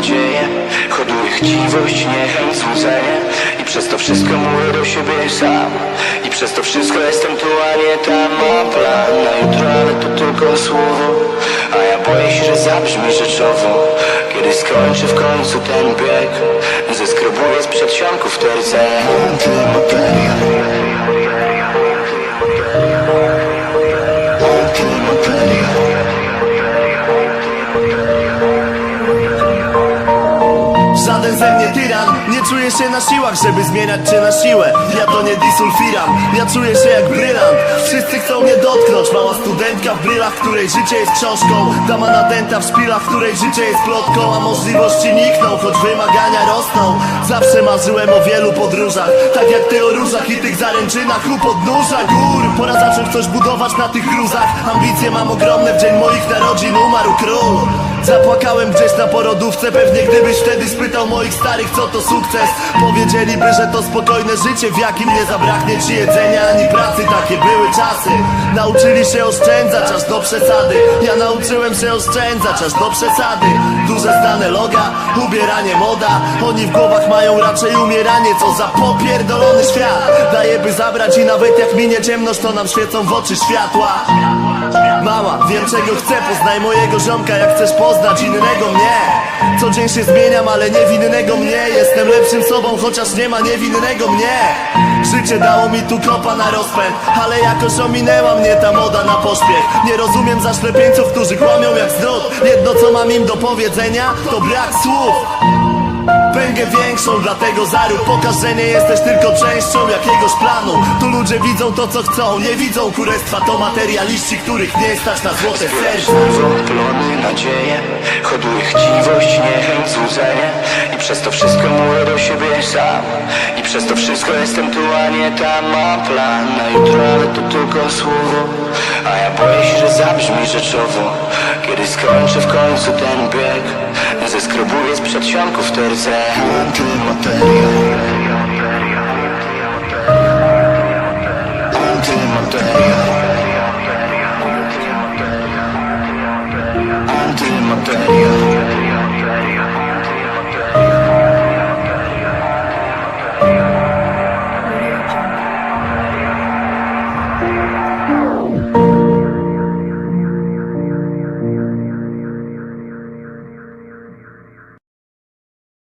nadzieję Hoduję chciwość, niechęć, złudzenie. I przez to wszystko mówię do siebie sam. I przez to wszystko jestem tu, a nie tam. Mam plan na jutro, ale to tylko słowo. A ja boję się, że zabrzmi rzeczowo. Kiedy skończę w końcu ten bieg Zeskrobuję z przedsionków te rdzenie Antymateria Antymateria Żaden ze mnie tyran. Nie czuję się na siłach, żeby zmieniać cię na siłę. Ja to nie disulfiram. Ja czuję się jak brylant. Wszyscy chcą mnie dotknąć. Mała studentka w brylach, której życie jest książką. Dama nadęta w szpilach, której życie jest plotką. A możliwości nikną, choć wymagania rosną. Zawsze marzyłem o wielu podróżach. Tak jak ty o różach i tych zaręczynach. U podnóża gór. Pora zacząć coś budować na tych gruzach. Ambicje mam ogromne, w dzień moich narodzin umarł król Zapłakałem gdzieś na porodówce Pewnie gdybyś wtedy spytał moich starych co to sukces. Powiedzieliby, że to spokojne życie W jakim nie zabraknie ci jedzenia ani pracy. Takie były czasy. Nauczyli się oszczędzać aż do przesady. Ja nauczyłem się oszczędzać aż do przesady. Duże stane loga, ubieranie moda. Oni w głowach mają raczej umieranie Co za popierdolony świat. Daje by zabrać i nawet jak minie ciemność To nam świecą w oczy światła Mała, wiem czego chcę, poznaj mojego ziomka Jak chcesz poznać innego mnie. Co dzień się zmieniam, ale niewinnego mnie. Jestem lepszym sobą, chociaż nie ma niewinnego mnie. Życie dało mi tu kopa na rozpęd Ale jakoś ominęła mnie ta moda na pośpiech. Nie rozumiem zaślepieńców, którzy kłamią jak znów Jedno co mam im do powiedzenia, to brak słów. Pęgę większą, dlatego zarób Pokaż, że nie jesteś tylko częścią jakiegoś planu ludzie widzą to co chcą, nie widzą kurestwa To materialiści, których nie stać na złote Słowo, plony, nadzieje Hoduję chciwość, niechęć, złudzenie. I przez to wszystko mówię do siebie sam. I przez to wszystko jestem tu, a nie tam. Mam plan. Na jutro, ale to tylko słowo. A ja boję się, że zabrzmi rzeczowo. Kiedy skończę w końcu ten bieg Zeskrobuję z przedsionków te rdzenie Antymateria